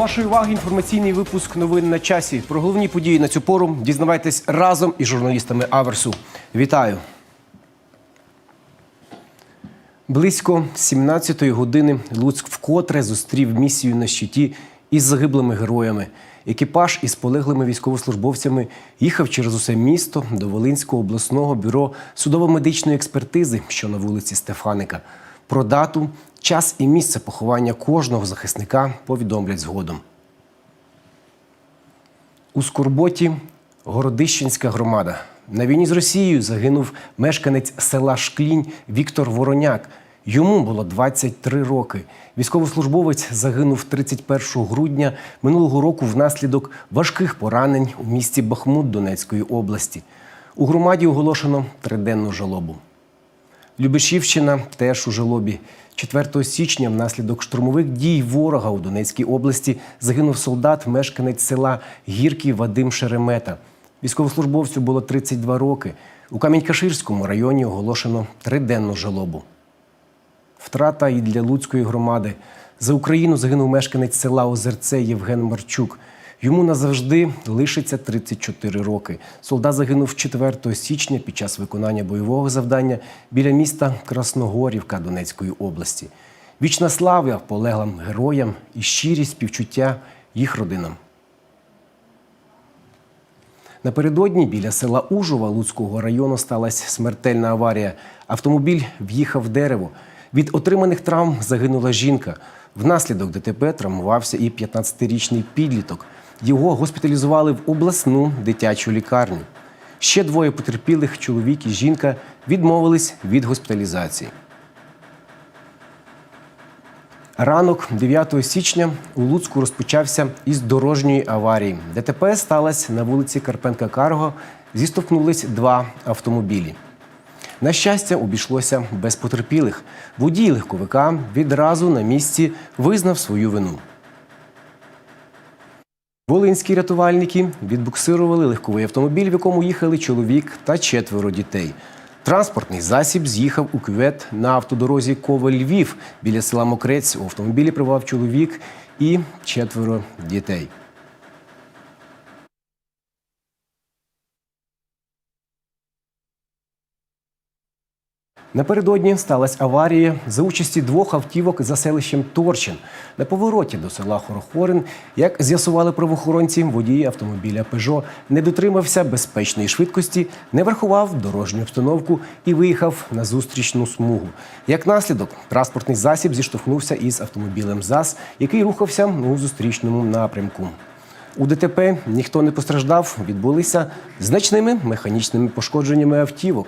вашої уваги інформаційний випуск новин на часі. Про головні події на цю пору дізнавайтесь разом із журналістами Аверсу. Вітаю! Близько 17-ї години Луцьк вкотре зустрів місію на щиті із загиблими героями. Екіпаж із полеглими військовослужбовцями їхав через усе місто до Волинського обласного бюро судово-медичної експертизи, що на вулиці Стефаника. Про дату, час і місце поховання кожного захисника повідомлять згодом. У Скорботі Городищенська громада. На війні з Росією загинув мешканець села Шклінь Віктор Вороняк. Йому було 23 роки. Військовослужбовець загинув 31 грудня минулого року внаслідок важких поранень у місті Бахмут Донецької області. У громаді оголошено триденну жалобу. Любешівщина теж у жалобі. 4 січня внаслідок штурмових дій ворога у Донецькій області загинув солдат, мешканець села Гірків Вадим Шеремета. Військовослужбовцю було 32 роки. У Камінь-Каширському районі оголошено триденну жалобу. Втрата і для Луцької громади. За Україну загинув мешканець села Озерце Євген Марчук. Йому назавжди лишиться 34 роки. Солдат загинув 4 січня під час виконання бойового завдання біля міста Красногорівка Донецької області. Вічна слава полеглим героям і щирість співчуття їх родинам. Напередодні біля села Ужова Луцького району сталася смертельна аварія. Автомобіль в'їхав в дерево. Від отриманих травм загинула жінка. Внаслідок ДТП травмувався і 15-річний підліток. Його госпіталізували в обласну дитячу лікарню. Ще двоє потерпілих чоловік і жінка відмовились від госпіталізації. Ранок 9 січня у Луцьку розпочався із дорожньої аварії. ДТП сталося на вулиці Карпенка Карго. Зіштовхнулись два автомобілі. На щастя, обійшлося без потерпілих. Водій легковика відразу на місці визнав свою вину. Волинські рятувальники відбуксирували легковий автомобіль, в якому їхали чоловік та четверо дітей. Транспортний засіб з'їхав у кювет на автодорозі Коваль-Львів біля села Мокрець. У автомобілі прибував чоловік і четверо дітей. Напередодні сталася аварія за участі двох автівок за селищем Торчин. На повороті до села Хорохорин, як з'ясували правоохоронці, водій автомобіля Пежо не дотримався безпечної швидкості, не врахував дорожню обстановку і виїхав на зустрічну смугу. Як наслідок, транспортний засіб зіштовхнувся із автомобілем ЗАЗ, який рухався у зустрічному напрямку. У ДТП ніхто не постраждав, відбулися значними механічними пошкодженнями автівок.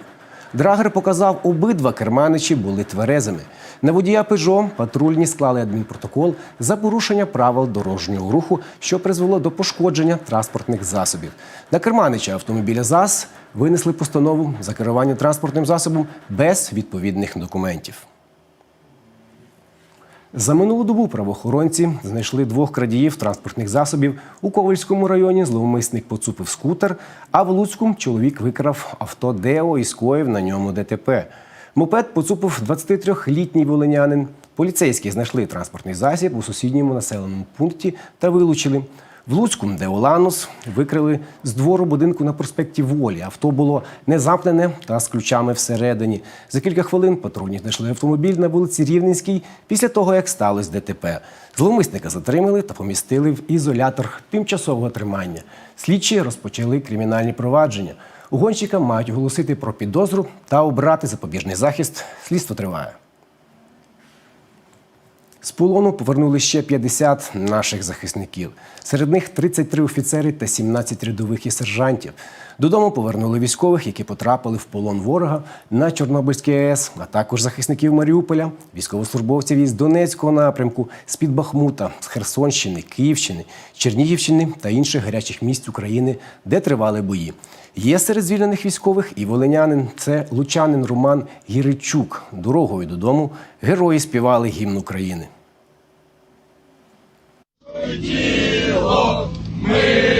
Драгер показав, обидва керманичі були тверезими. На водія Пежо патрульні склали адмінпротокол за порушення правил дорожнього руху, що призвело до пошкодження транспортних засобів. На керманича автомобіля ЗАЗ винесли постанову за керування транспортним засобом без відповідних документів. За минулу добу правоохоронці знайшли двох крадіїв транспортних засобів. У Ковальському районі зловмисник поцупив скутер, а в Луцьку чоловік викрав авто Део і скоїв на ньому ДТП. Мопед поцупив 23-літній волинянин. Поліцейські знайшли транспортний засіб у сусідньому населеному пункті та вилучили. В Луцьку, де Оланус, викрили з двору будинку на проспекті Волі. Авто було не замкнене та з ключами всередині. За кілька хвилин патрульні знайшли автомобіль на вулиці Рівненській після того, як сталося ДТП. Зловмисника затримали та помістили в ізолятор тимчасового тримання. Слідчі розпочали кримінальні провадження. Угонщика мають оголосити про підозру та обрати запобіжний захист. Слідство триває. З полону повернули ще 50 наших захисників. Серед них 33 офіцери та 17 рядових і сержантів. Додому повернули військових, які потрапили в полон ворога на Чорнобильській АЕС, а також захисників Маріуполя, військовослужбовців із Донецького напрямку, з-під Бахмута, з Херсонщини, Київщини, Чернігівщини та інших гарячих місць України, де тривали бої. Є серед звільнених військових і волинянин. Це лучанин Роман Гіричук. Дорогою додому герої співали гімн України. Україні!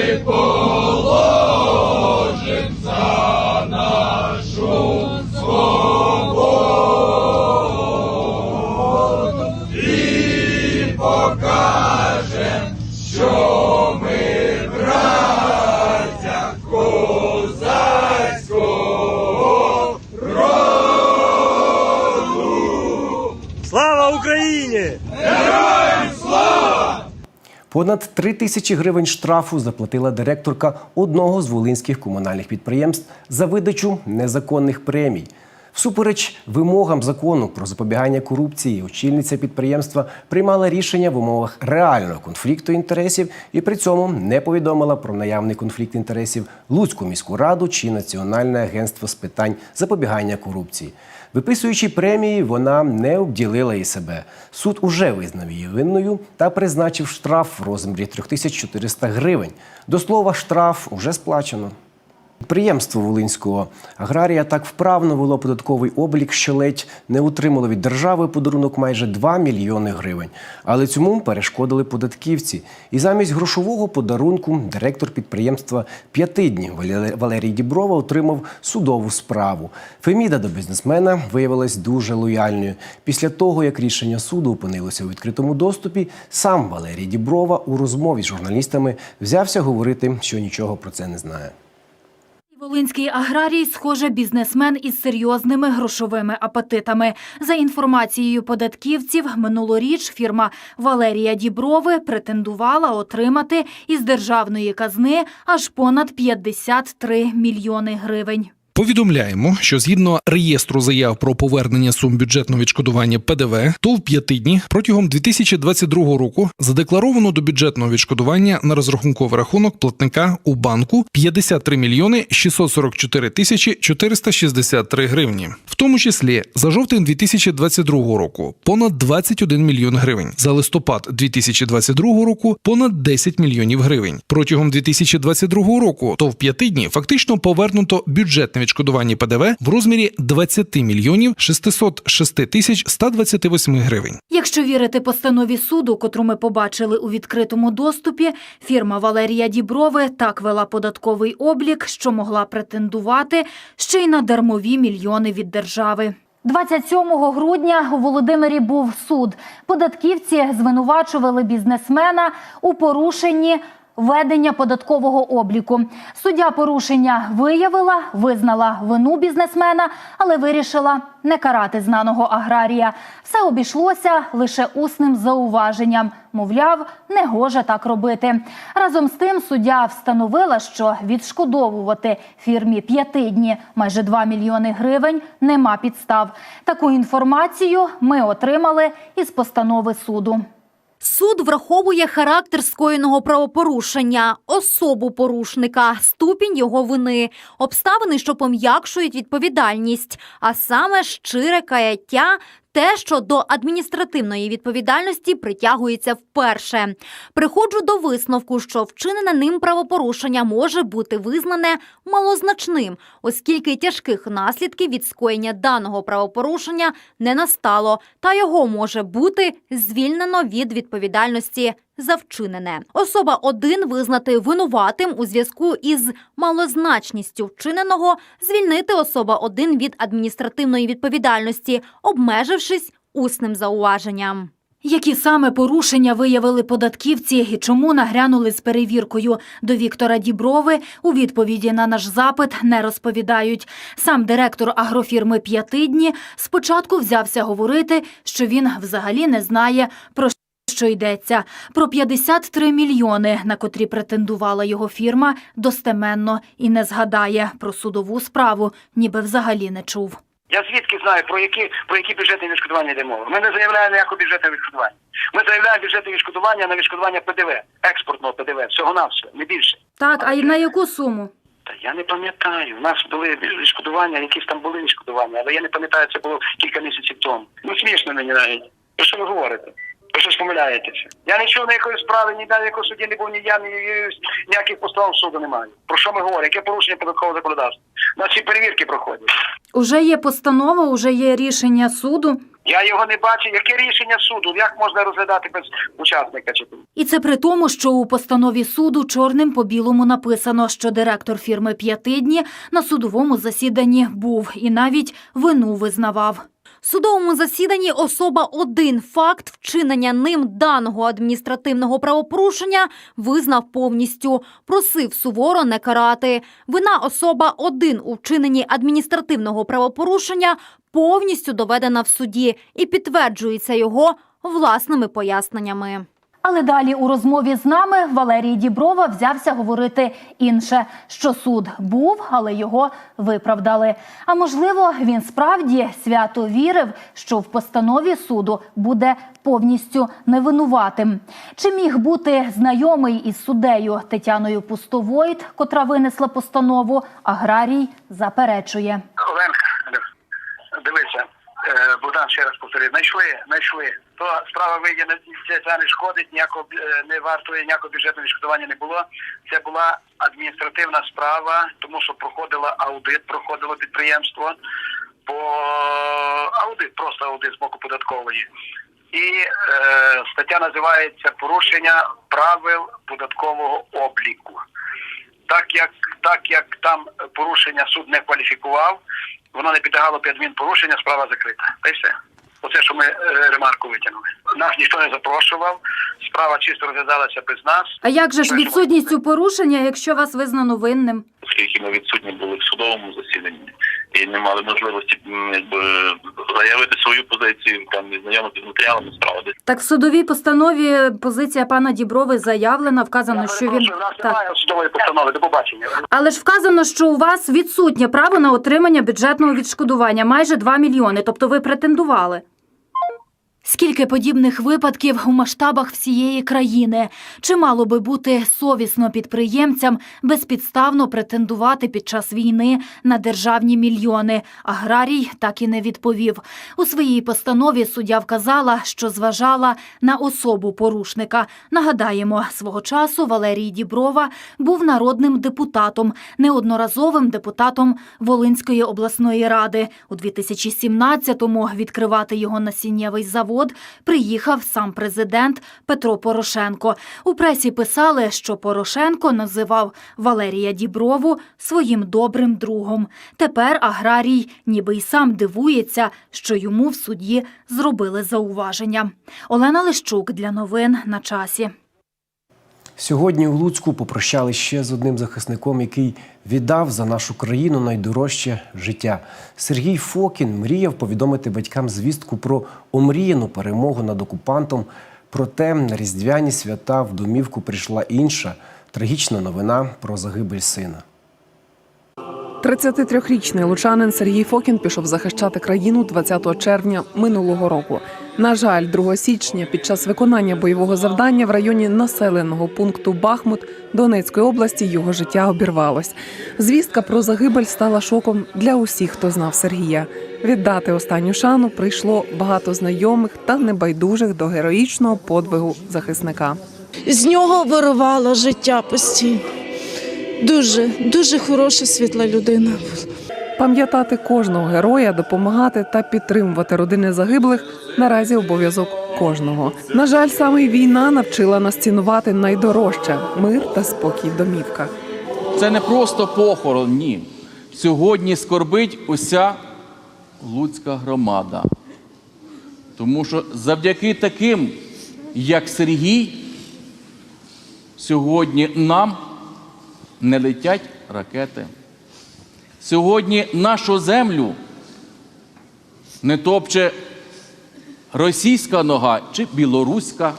Понад 3 тисячі гривень штрафу заплатила директорка одного з волинських комунальних підприємств за видачу незаконних премій. Всупереч вимогам закону про запобігання корупції, очільниця підприємства приймала рішення в умовах реального конфлікту інтересів і при цьому не повідомила про наявний конфлікт інтересів Луцьку міську раду чи Національне агентство з питань запобігання корупції. Виписуючи премії, вона не обділила і себе. Суд уже визнав її винною та призначив штраф в розмірі 3400 гривень. До слова, штраф уже сплачено. Підприємство Волинського аграрія так вправно вело податковий облік, що ледь не отримало від держави подарунок майже 2 мільйони гривень. Але цьому перешкодили податківці. І замість грошового подарунку директор підприємства «П'ятидні» Вале- Валерій Діброва отримав судову справу. Феміда до бізнесмена виявилась дуже лояльною. Після того, як рішення суду опинилося у відкритому доступі, сам Валерій Діброва у розмові з журналістами взявся говорити, що нічого про це не знає. Волинський аграрій, схоже, бізнесмен із серйозними грошовими апетитами. За інформацією податківців, минулоріч фірма Валерія Діброви претендувала отримати із державної казни аж понад 53 мільйони гривень. Повідомляємо, що згідно реєстру заяв про повернення сум бюджетного відшкодування ПДВ, то в п'ятидні протягом 2022 року задекларовано до бюджетного відшкодування на розрахунковий рахунок платника у банку 53 мільйони 644 тисячі 463 гривні, в тому числі за жовтень 2022 року понад 21 мільйон гривень, за листопад 2022 року понад 10 мільйонів гривень. Протягом 2022 року то в п'ятидні фактично повернуто бюджетне відшкодування ПДВ в розмірі 20 мільйонів 606 тисяч 128 гривень. Якщо вірити постанові суду, котру ми побачили у відкритому доступі, фірма Валерія Діброви так вела податковий облік, що могла претендувати ще й на дармові мільйони від держави. 27 грудня у Володимирі був суд. Податківці звинувачували бізнесмена у порушенні ведення податкового обліку. Суддя порушення виявила, визнала вину бізнесмена, але вирішила не карати знаного аграрія. Все обійшлося лише усним зауваженням. Мовляв, не гоже так робити. Разом з тим суддя встановила, що відшкодовувати фірмі п'ятидні майже 2 мільйони гривень нема підстав. Таку інформацію ми отримали із постанови суду. Суд враховує характер скоєного правопорушення, особу порушника, ступінь його вини, обставини, що пом'якшують відповідальність, а саме щире каяття. Те, що до адміністративної відповідальності притягується вперше. Приходжу до висновку, що вчинене ним правопорушення може бути визнане малозначним, оскільки тяжких наслідків від скоєння даного правопорушення не настало, та його може бути звільнено від відповідальності за вчинене. Особа 1 визнати винуватим у зв'язку із малозначністю вчиненого, звільнити особа 1 від адміністративної відповідальності, обмежившись усним зауваженням. Які саме порушення виявили податківці і чому нагрянули з перевіркою до Віктора Діброви у відповіді на наш запит не розповідають. Сам директор агрофірми «П'ятидні» спочатку взявся говорити, що він взагалі не знає про що йдеться. Про 53 мільйони, на котрі претендувала його фірма, достеменно і не згадає про судову справу, ніби взагалі не чув. Я звідки знаю, про які про які бюджетні відшкодування йде мова? Ми не заявляємо ніякого бюджетного відшкодування. Ми заявляємо бюджетне відшкодування на відшкодування ПДВ, експортного ПДВ, всього на все, не більше. Так, а й на яку суму? Та я не пам'ятаю. У нас були відшкодування, якісь там були відшкодування, але я не пам'ятаю, це було кілька місяців тому. Ну смішно мені навіть. Про що ви говорите? Ви щось помиляєтеся. Я не чув ніякої справи, ні на якого суді не був, ні я, ні юрист, ніяких постанов суду немає. Про що ми говоримо? Яке порушення податкового законодавства? Нас перевірки проходять. Уже є постанова, уже є рішення суду. Я його не бачу. Яке рішення суду? Як можна розглядати без учасника? І це при тому, що у постанові суду чорним по білому написано, що директор фірми «П'ятидні» на судовому засіданні був і навіть вину визнавав. Судовому засіданні особа один факт вчинення ним даного адміністративного правопорушення визнав повністю, просив суворо не карати. Вина особа один у вчиненні адміністративного правопорушення повністю доведена в суді і підтверджується його власними поясненнями. Але далі у розмові з нами Валерій Діброва взявся говорити інше, що суд був, але його виправдали. А можливо, він справді свято вірив, що в постанові суду буде повністю невинуватим. Чи міг бути знайомий із суддею Тетяною Пустовойт, котра винесла постанову, аграрій заперечує. Дивися, е, Богдан ще раз повторюю, знайшли, знайшли. То справа вийде це, це не шкодить, ніякого е, не вартує ніякого бюджетного відшкодування не було. Це була адміністративна справа, тому що проходила аудит, проходило підприємство по аудит, просто аудит з боку податкової. І е, стаття називається порушення правил податкового обліку. Так як так як там порушення суд не кваліфікував, воно не підлягало під адмінпорушення, справа закрита. Та й все. Оце, що ми е, ремарку витягнули. Нас ніхто не запрошував, справа чисто розглядалася без нас. А як же ж відсутністю порушення, якщо вас визнано винним? оскільки ми відсутні були в судовому засіданні і не мали можливості якби заявити свою позицію, там не знайомити з матеріалами справи. Так в судовій постанові позиція пана Діброви заявлена, вказано, Я що він в нас так. немає судової постанови. До побачення. Але ж вказано, що у вас відсутнє право на отримання бюджетного відшкодування майже 2 мільйони, тобто ви претендували. Скільки подібних випадків у масштабах всієї країни? Чи мало би бути совісно підприємцям безпідставно претендувати під час війни на державні мільйони? Аграрій так і не відповів. У своїй постанові суддя вказала, що зважала на особу порушника. Нагадаємо, свого часу Валерій Діброва був народним депутатом, неодноразовим депутатом Волинської обласної ради. У 2017-му відкривати його насіннєвий завод приїхав сам президент Петро Порошенко. У пресі писали, що Порошенко називав Валерія Діброву своїм добрим другом. Тепер аграрій ніби й сам дивується, що йому в суді зробили зауваження. Олена Лищук для новин на часі. Сьогодні у Луцьку попрощали ще з одним захисником, який віддав за нашу країну найдорожче життя. Сергій Фокін мріяв повідомити батькам звістку про омріяну перемогу над окупантом. Проте на різдвяні свята в домівку прийшла інша трагічна новина про загибель сина. 33-річний лучанин Сергій Фокін пішов захищати країну 20 червня минулого року. На жаль, 2 січня під час виконання бойового завдання в районі населеного пункту Бахмут Донецької області його життя обірвалось. Звістка про загибель стала шоком для усіх, хто знав Сергія. Віддати останню шану прийшло багато знайомих та небайдужих до героїчного подвигу захисника. з нього виривало життя постійно. Дуже, дуже хороша світла людина. Пам'ятати кожного героя, допомагати та підтримувати родини загиблих наразі обов'язок кожного. На жаль, саме війна навчила нас цінувати найдорожче мир та спокій в домівках. Це не просто похорон, ні. Сьогодні скорбить уся Луцька громада. Тому що завдяки таким, як Сергій, сьогодні нам не летять ракети. Сьогодні нашу землю не топче російська нога чи білоруська.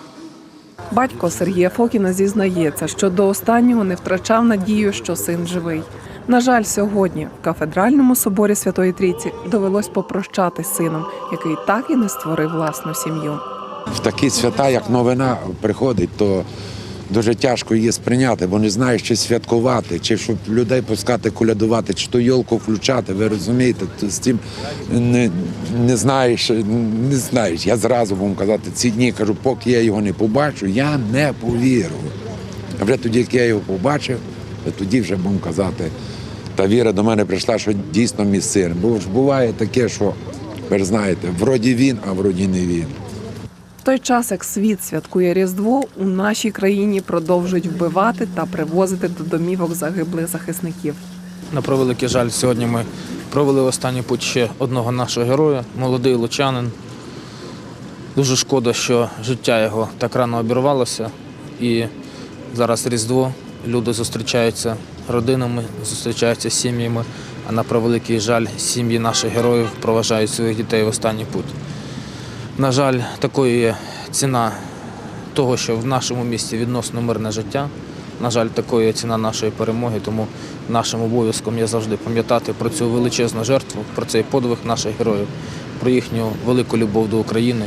Батько Сергія Фокіна зізнається, що до останнього не втрачав надію, що син живий. На жаль, сьогодні в кафедральному соборі Святої Трійці довелось попрощатись з сином, який так і не створив власну сім'ю. в такі свята, як новина приходить, то дуже тяжко її сприйняти, бо не знаєш, чи святкувати, чи щоб людей пускати колядувати, чи то йолку включати. Ви розумієте, з цим не, не знаєш, не знаєш. Я зразу вам казати, ці дні кажу, поки я його не побачу, я не повірю. А вже тоді, як я його побачив, тоді вже будемо казати. Та віра до мене прийшла, що дійсно мій син. Бо ж буває таке, що ви знаєте, вроді він, а вроді не він. Той час, як світ святкує Різдво, у нашій країні продовжують вбивати та привозити до домівок загиблих захисників. На превеликий жаль, сьогодні ми провели останній путь ще одного нашого героя, молодий лучанин. Дуже шкода, що життя його так рано обірвалося. І зараз Різдво, люди зустрічаються родинами, зустрічаються сім'ями, а на превеликий жаль, сім'ї наших героїв проважають своїх дітей в останній путь. На жаль, такою є ціна того, що в нашому місті відносно мирне життя. На жаль, такою є ціна нашої перемоги, тому нашим обов'язком є завжди пам'ятати про цю величезну жертву, про цей подвиг наших героїв, про їхню велику любов до України.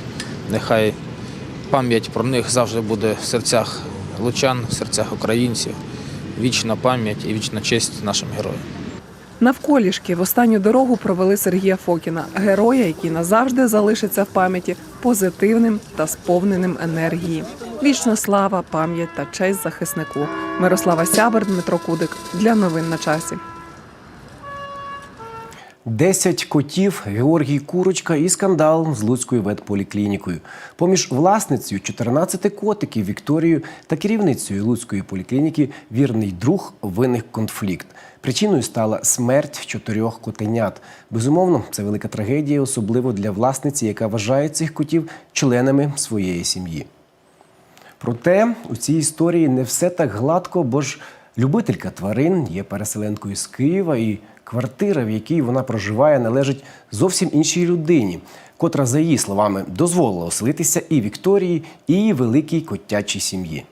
Нехай пам'ять про них завжди буде в серцях лучан, в серцях українців. Вічна пам'ять і вічна честь нашим героям. Навколішки в останню дорогу провели Сергія Фокіна, героя, який назавжди залишиться в пам'яті позитивним та сповненим енергії. Вічна слава, пам'ять та честь захиснику. Мирослава Сябер, Дмитро Кудик для новин на часі. Десять котів, Георгій Курочка і скандал з Луцькою ветполіклінікою. Поміж власницею 14 котиків Вікторією та керівницею Луцької поліклініки вірний друг виник конфлікт. Причиною стала смерть чотирьох котенят. Безумовно, це велика трагедія, особливо для власниці, яка вважає цих котів членами своєї сім'ї. Проте у цій історії не все так гладко, бо ж любителька тварин є переселенкою з Києва, і квартира, в якій вона проживає, належить зовсім іншій людині, котра, за її словами, дозволила оселитися і Вікторії, і її великій котячій сім'ї.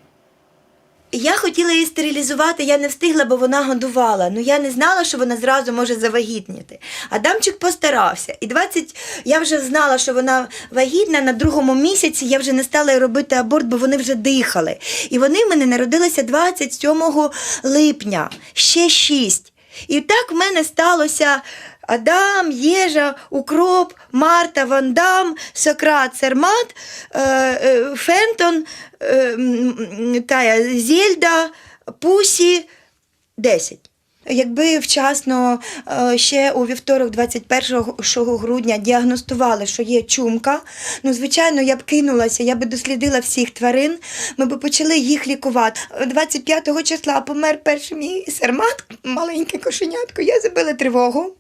Я хотіла її стерилізувати, я не встигла, бо вона годувала. Ну я не знала, що вона зразу може завагітніти. Адамчик постарався. І 20, я вже знала, що вона вагітна. На другому місяці я вже не стала робити аборт, бо вони вже дихали. І вони в мене народилися 27 липня, ще шість. І так в мене сталося. Адам, Єжа, Укроп, Марта, Вандам, Сократ, Сермат, е, е, Фентон, е, тая, Зельда, Пусі, 10. Якби вчасно е, ще у вівторок, 21 грудня, діагностували, що є чумка, ну, звичайно, я б кинулася, я би дослідила всіх тварин, ми б почали їх лікувати. 25 числа помер перший мій сермат, маленьке кошенятко. Я забила тривогу.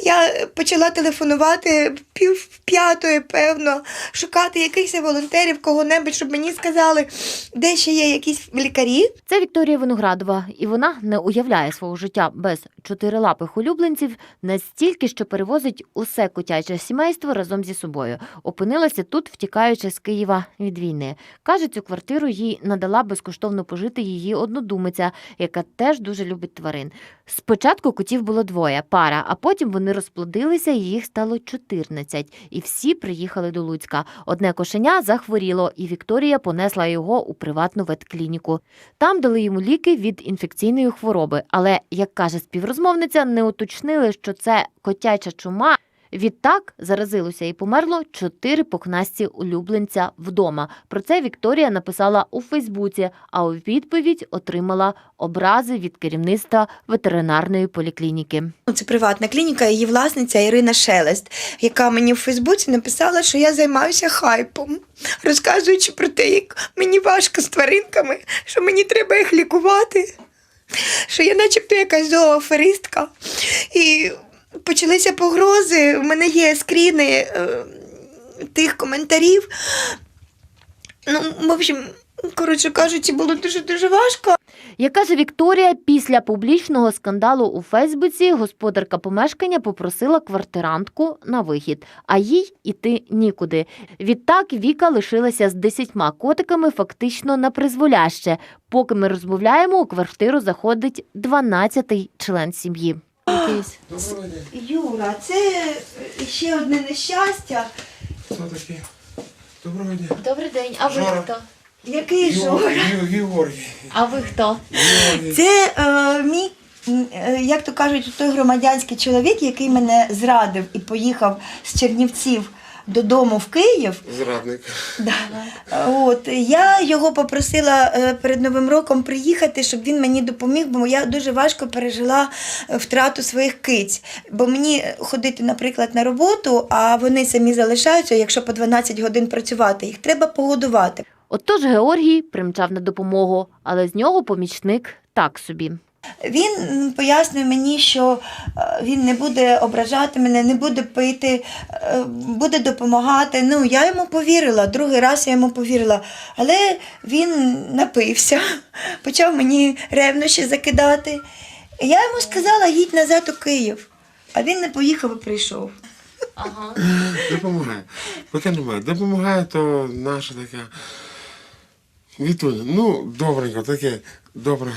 Я почала телефонувати пів п'ятої, певно, шукати якихось волонтерів, кого-небудь, щоб мені сказали, де ще є якісь лікарі. Це Вікторія Виноградова, і вона не уявляє свого життя без чотирилапих улюбленців настільки, що перевозить усе котяче сімейство разом зі собою. Опинилася тут, втікаючи з Києва від війни. Каже, цю квартиру їй надала безкоштовно пожити її однодумиця, яка теж дуже любить тварин. Спочатку котів було двоє, пара, а потім вони розплодилися, і їх стало 14. І всі приїхали до Луцька. Одне кошеня захворіло, і Вікторія понесла його у приватну ветклініку. Там дали йому ліки від інфекційної хвороби, але, як каже співрозмовниця, не уточнили, що це котяча чума. Відтак заразилося і померло чотири пухнасті улюбленця вдома. Про це Вікторія написала у Фейсбуці, а у відповідь отримала образи від керівництва ветеринарної поліклініки. Ну, Це приватна клініка, її власниця Ірина Шелест, яка мені в Фейсбуці написала, що я займаюся хайпом, розказуючи про те, як мені важко з тваринками, що мені треба їх лікувати, що я начебто якась зооферистка. І почалися погрози. У мене є скріни е, тих коментарів. Ну, в общем, коротше кажучи, було дуже-дуже важко. Як каже Вікторія, після публічного скандалу у Фейсбуці господарка помешкання попросила квартирантку на вихід, а їй іти нікуди. Відтак Віка лишилася з десятьма котиками фактично на призволяще. Поки ми розмовляємо, у квартиру заходить 12-й член сім'ї. Юра, це ще одне нещастя. Доброго дня. Добрий день, а ви Жора. хто? Який жор? Георгій. А ви хто? Це е, мій, м, е, як то кажуть, той громадянський чоловік, який мене зрадив і поїхав з Чернівців додому в Київ. Зрадник. Да. От я його попросила е, перед Новим роком приїхати, щоб він мені допоміг, бо я дуже важко пережила е, втрату своїх киць. Бо мені ходити, наприклад, на роботу, а вони самі залишаються, якщо по 12 годин працювати, їх треба погодувати. Отож Георгій примчав на допомогу, але з нього помічник так собі. Він пояснює мені, що е, він не буде ображати мене, не буде пити, е, буде допомагати. Ну, я йому повірила, другий раз я йому повірила. Але він напився, почав мені ревнощі закидати. Я йому сказала, їдь назад у Київ. А він не поїхав і прийшов. Ага. Допомагає. Поки немає. Допомагає, то наша така. Вітуня, ну, добренько, таке, добре.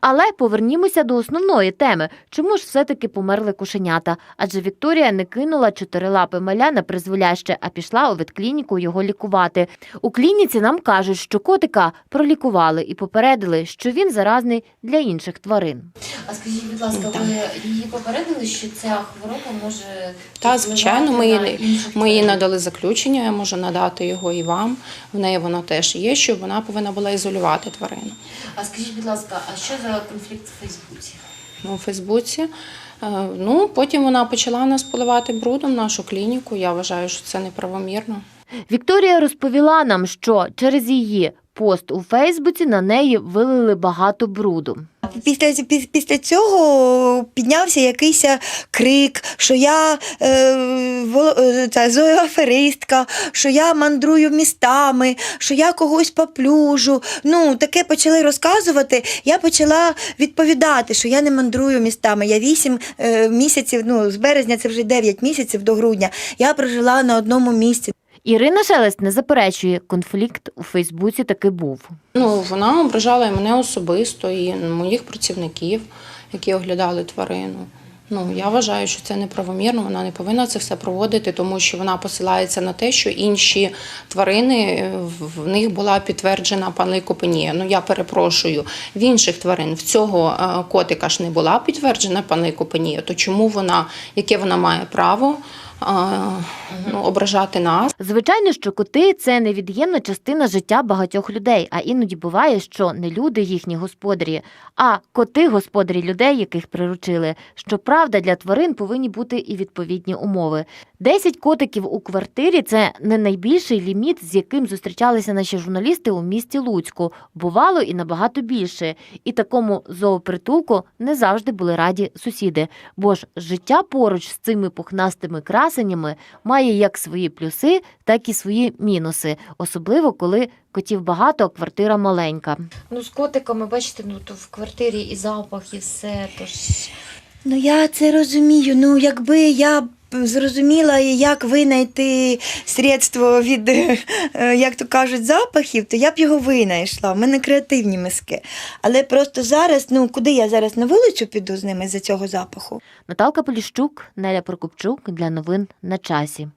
Але повернімося до основної теми. Чому ж все-таки померли кошенята? Адже Вікторія не кинула чотирилапи маля на призволяще, а пішла у ветклініку його лікувати. У клініці нам кажуть, що котика пролікували і попередили, що він заразний для інших тварин. А скажіть, будь ласка, ви її попередили, що ця хвороба може Та, звичайно, ми інших ми їй надали заключення, я можу надати його і вам. В неї воно теж є, що вона повинна була ізолювати тварину. А скажіть, будь ласка, а що за конфлікт в Фейсбуці? Ну, у Фейсбуці. Е, Ну, потім вона почала нас поливати брудом нашу клініку. Я вважаю, що це неправомірно. Вікторія розповіла нам, що через її пост у Фейсбуці на неї вилили багато бруду. Після, піс- після цього піднявся якийсь крик, що я е, е, ця, зооаферистка, що я мандрую містами, що я когось поплюжу. Ну, таке почали розказувати. Я почала відповідати, що я не мандрую містами. Я вісім е, місяців, ну, з березня це вже 9 місяців до грудня. Я прожила на одному місці. Ірина Шелест не заперечує, конфлікт у Фейсбуці таки був. Ну, вона ображала і мене особисто, і моїх працівників, які оглядали тварину. Ну, я вважаю, що це неправомірно, вона не повинна це все проводити, тому що вона посилається на те, що інші тварини е, в- них була підтверджена панлейкопенія. Ну я перепрошую, в інших тварин в цього е, котика ж не була підтверджена панлейкопенія, то чому вона, яке вона має право ну, ображати нас? Звичайно, що коти це невід'ємна частина життя багатьох людей, а іноді буває, що не люди їхні господарі, а коти господарі людей, яких приручили. Щоправда, для тварин повинні бути і відповідні умови. Десять котиків у квартирі це не найбільший ліміт, з яким зустрічалися наші журналісти у місті Луцьку. Бувало і набагато більше. І такому зоопритулку не завжди були раді сусіди. Бо ж життя поруч з цими пухнастими красенями має як свої плюси, так і свої мінуси, особливо коли котів багато, а квартира маленька. Ну, з котиками, бачите, ну то в квартирі і запах, і все. Тож Ну я це розумію. Ну, якби я зрозуміла, як винайти средство від, е, як то кажуть, запахів, то я б його винайшла. У мене креативні миски. Але просто зараз, ну куди я зараз на вулицю піду з ними за цього запаху? Наталка Поліщук, Неля Прокопчук для новин на часі.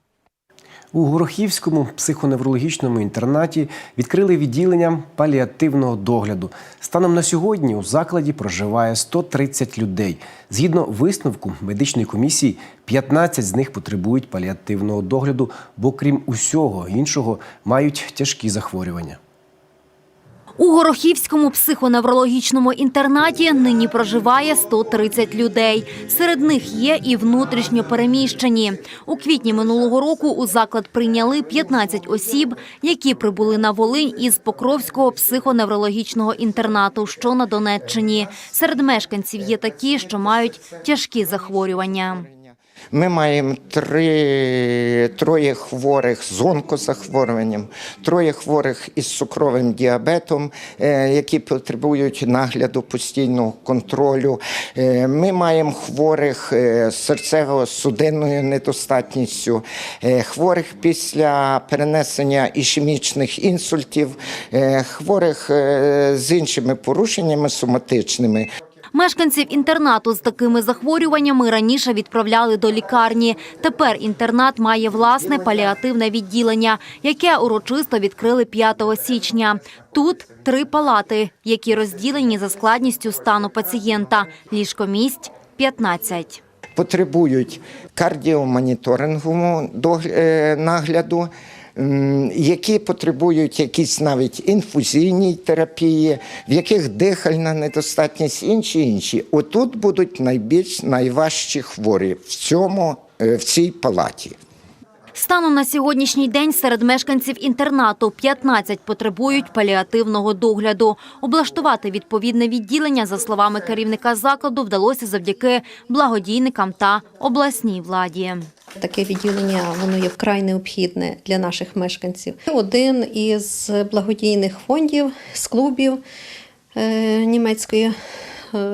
У Горохівському психоневрологічному інтернаті відкрили відділення паліативного догляду. Станом на сьогодні у закладі проживає 130 людей. Згідно висновку медичної комісії, 15 з них потребують паліативного догляду, бо крім усього іншого мають тяжкі захворювання. У Горохівському психоневрологічному інтернаті нині проживає 130 людей. Серед них є і внутрішньо переміщені. У квітні минулого року у заклад прийняли 15 осіб, які прибули на Волинь із Покровського психоневрологічного інтернату, що на Донеччині. Серед мешканців є такі, що мають тяжкі захворювання. Ми маємо три, троє хворих з онкозахворюванням, троє хворих із цукровим діабетом, е, які потребують нагляду постійного контролю. Е, Ми маємо хворих е, з серцево-судинною недостатністю, хворих після перенесення ішемічних інсультів, хворих з іншими порушеннями соматичними. Мешканців інтернату з такими захворюваннями раніше відправляли до лікарні. Тепер інтернат має власне паліативне відділення, яке урочисто відкрили 5 січня. Тут три палати, які розділені за складністю стану пацієнта. Ліжкомість 15. потребують кардіомоніторингового догля- е, нагляду, які потребують якісь навіть інфузійній терапії, в яких дихальна недостатність, інші інші. Отут будуть найбільш найважчі хворі в цьому е, в цій палаті. Станом на сьогоднішній день серед мешканців інтернату 15 потребують паліативного догляду. Облаштувати відповідне відділення, за словами керівника закладу, вдалося завдяки благодійникам та обласній владі. Таке відділення воно є вкрай необхідне для наших мешканців. Один із благодійних фондів з клубів е, німецької е,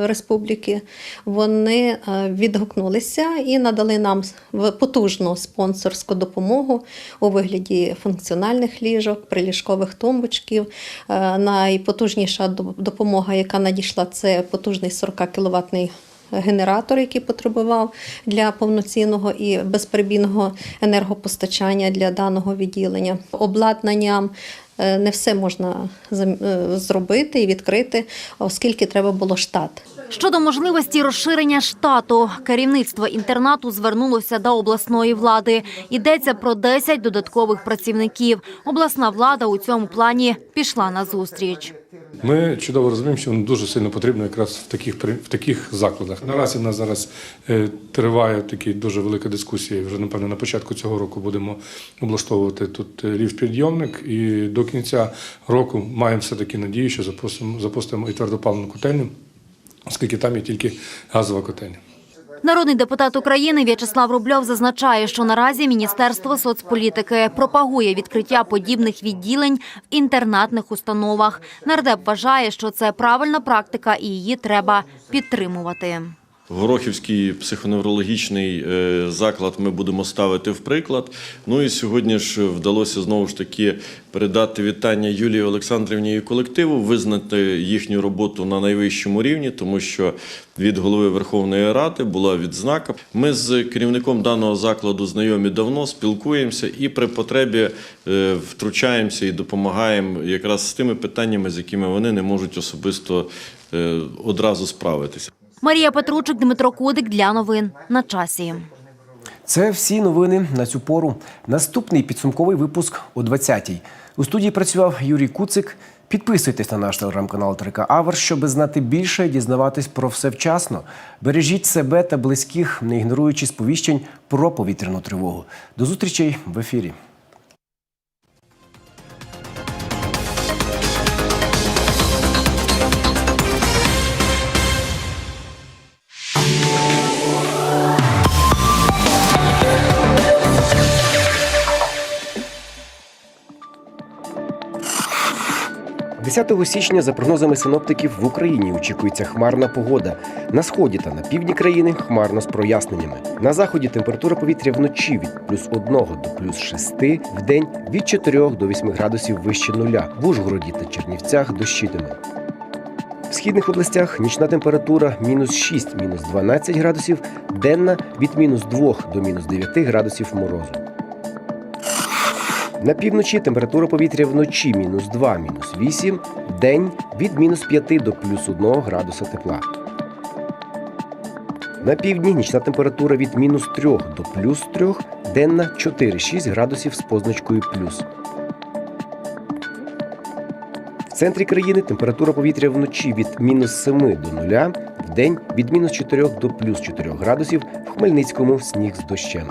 республіки, вони е, відгукнулися і надали нам потужну спонсорську допомогу у вигляді функціональних ліжок, приліжкових тумбочків. Найпотужніша допомога, яка надійшла, це потужний 40 кіловатний генератор, який потребував для повноцінного і безперебійного енергопостачання для даного відділення. Обладнанням е, не все можна е, зробити і відкрити, оскільки треба було штат. Щодо можливості розширення штату, керівництво інтернату звернулося до обласної влади. Йдеться про 10 додаткових працівників. Обласна влада у цьому плані пішла на зустріч. Ми чудово розуміємо, що воно дуже сильно потрібно якраз в таких в таких закладах. Наразі в нас зараз е, триває такі дуже велика дискусія. Вже напевно на початку цього року будемо облаштовувати тут ліфт-підйомник. І до кінця року маємо все таки надію, що запустимо, запустимо і твердопаливну котельню, оскільки там є тільки газова котельня. Народний депутат України В'ячеслав Рубльов зазначає, що наразі Міністерство соцполітики пропагує відкриття подібних відділень в інтернатних установах. Нардеп вважає, що це правильна практика і її треба підтримувати. Горохівський психоневрологічний е, заклад ми будемо ставити в приклад. Ну і сьогодні ж вдалося знову ж таки передати вітання Юлії Олександрівні і колективу, визнати їхню роботу на найвищому рівні, тому що від голови Верховної Ради була відзнака. Ми з керівником даного закладу знайомі давно, спілкуємося і при потребі е, втручаємося і допомагаємо якраз з тими питаннями, з якими вони не можуть особисто е, одразу справитися. Марія Петручик, Дмитро Кудик для новин на часі. Це всі новини на цю пору. Наступний підсумковий випуск о 20-й. У студії працював Юрій Куцик. Підписуйтесь на наш телеграм-канал Трика Авер, щоб знати більше і дізнаватись про все вчасно. Бережіть себе та близьких, не ігноруючи сповіщень про повітряну тривогу. До зустрічей в ефірі. – 10 січня, за прогнозами синоптиків, в Україні очікується хмарна погода. На сході та на півдні країни хмарно з проясненнями. На заході температура повітря вночі від плюс 1 до плюс 6, в день від 4 до 8 градусів вище нуля. В Ужгороді та Чернівцях дощитиме. В східних областях нічна температура мінус 6, мінус 12 градусів, денна від мінус 2 до мінус 9 градусів морозу. На півночі температура повітря вночі мінус 2, мінус 8, день від мінус 5 до плюс 1 градуса тепла. На півдні нічна температура від мінус 3 до плюс 3, денна 4-6 градусів з позначкою плюс. В центрі країни температура повітря вночі від мінус 7 до 0, в день від мінус 4 до плюс 4 градусів, в Хмельницькому сніг з дощем.